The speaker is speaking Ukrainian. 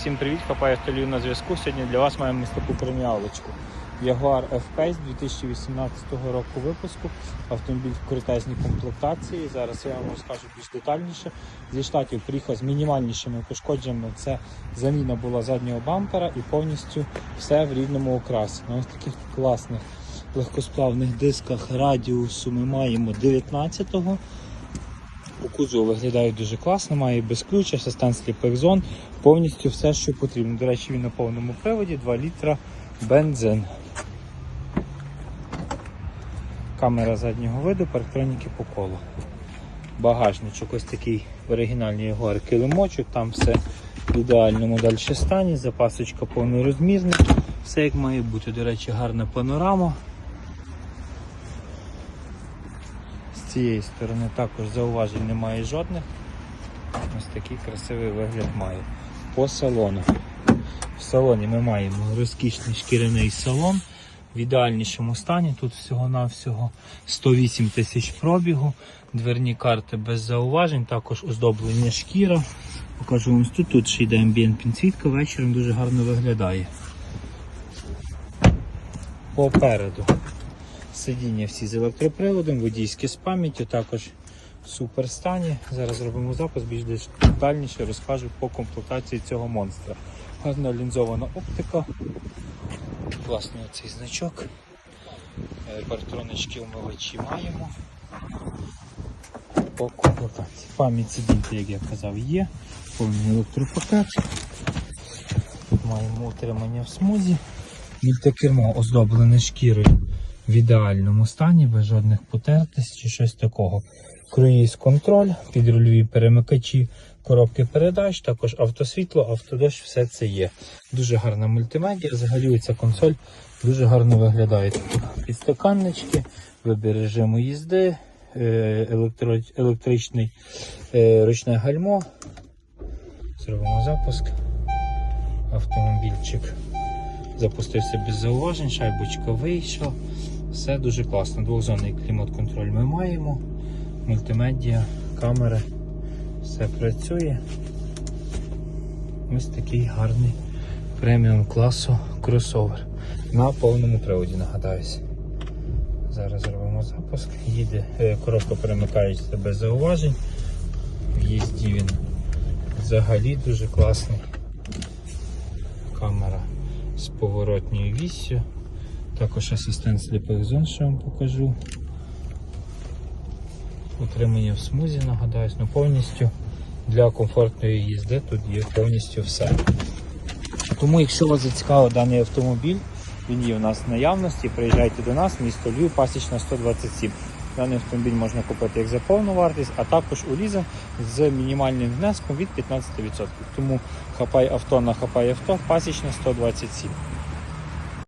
Всім привіт, хапаю столію на зв'язку. Сьогодні для вас маємо таку преміалочку. Jaguar F-Pace 2018 року випуску. Автомобіль в крутезній комплектації. Зараз я вам розкажу більш детальніше. Зі штатів приїхав з мінімальнішими пошкодженнями. Це заміна була заднього бампера і повністю все в рідному окрасі. На ось таких класних легкосплавних дисках радіусу ми маємо 19-го. У кузову виглядає дуже класно, має без ключ, асистент сліпих зон, повністю все, що потрібно. До речі, він на повному приводі, 2 літра бензин. Камера заднього виду, парктроніки по колу. Багажничок ось такий оригінальний Jaguar килимочок, там все в ідеальному далі стані, запасочка повнорозмірна, все як має бути. До речі, гарна панорама. З цієї сторони також зауважень немає жодних. Ось такий красивий вигляд має. По салону. В салоні ми маємо розкішний шкіряний салон в ідеальнішому стані. Тут всього-навсього 108 тисяч пробігу, дверні карти без зауважень, також оздоблення шкіра. Покажу вам тут, тут ще йде амбієнт підсвітка, вечором дуже гарно виглядає. Попереду Сидіння всі з електроприводом, водійські з пам'яттю, також в супер стані. Зараз зробимо запис, більш детальніше розкажу по комплектації цього монстра. Гарна лінзована оптика. Класний цей значок. Е, Партронички умивачі маємо. По комплектації. Пам'ять сидіння, як я казав, є. Повний електропакет. Маємо утримання в смузі. Мультикермо оздоблене шкірою в ідеальному стані, без жодних потертостей чи щось такого. Круїз контроль, підрульові перемикачі, коробки передач, також автосвітло, автодощ, все це є. Дуже гарна мультимедіа. Взагалі ця консоль дуже гарно виглядає. Підстаканнички, вибір режиму їзди, е, електро, електричний е, ручне гальмо. Зробимо запуск. Автомобільчик запустився без зауважень, шайбочка вийшла. Все дуже класно. Двохзонний клімат-контроль ми маємо. Мультимедіа, камери, все працює. Ось такий гарний преміум класу кросовер. На повному приводі, нагадаюся. Зараз зробимо запуск. Їде, е, коробка перемикається без зауважень. В їзді він взагалі дуже класний. Камера з поворотньою віссю. Також асистент сліпих зон, що вам покажу. Утримання в смузі, нагадаюсь, ну повністю для комфортної їзди тут є повністю все. Тому, якщо вас зацікавив даний автомобіль, він є у нас в наявності, приїжджайте до нас, місто Львів, пасічна 127. Даний автомобіль можна купити як за повну вартість, а також у лізинг з мінімальним внеском від 15%. Тому хапай авто на хапай авто, пасічна 127.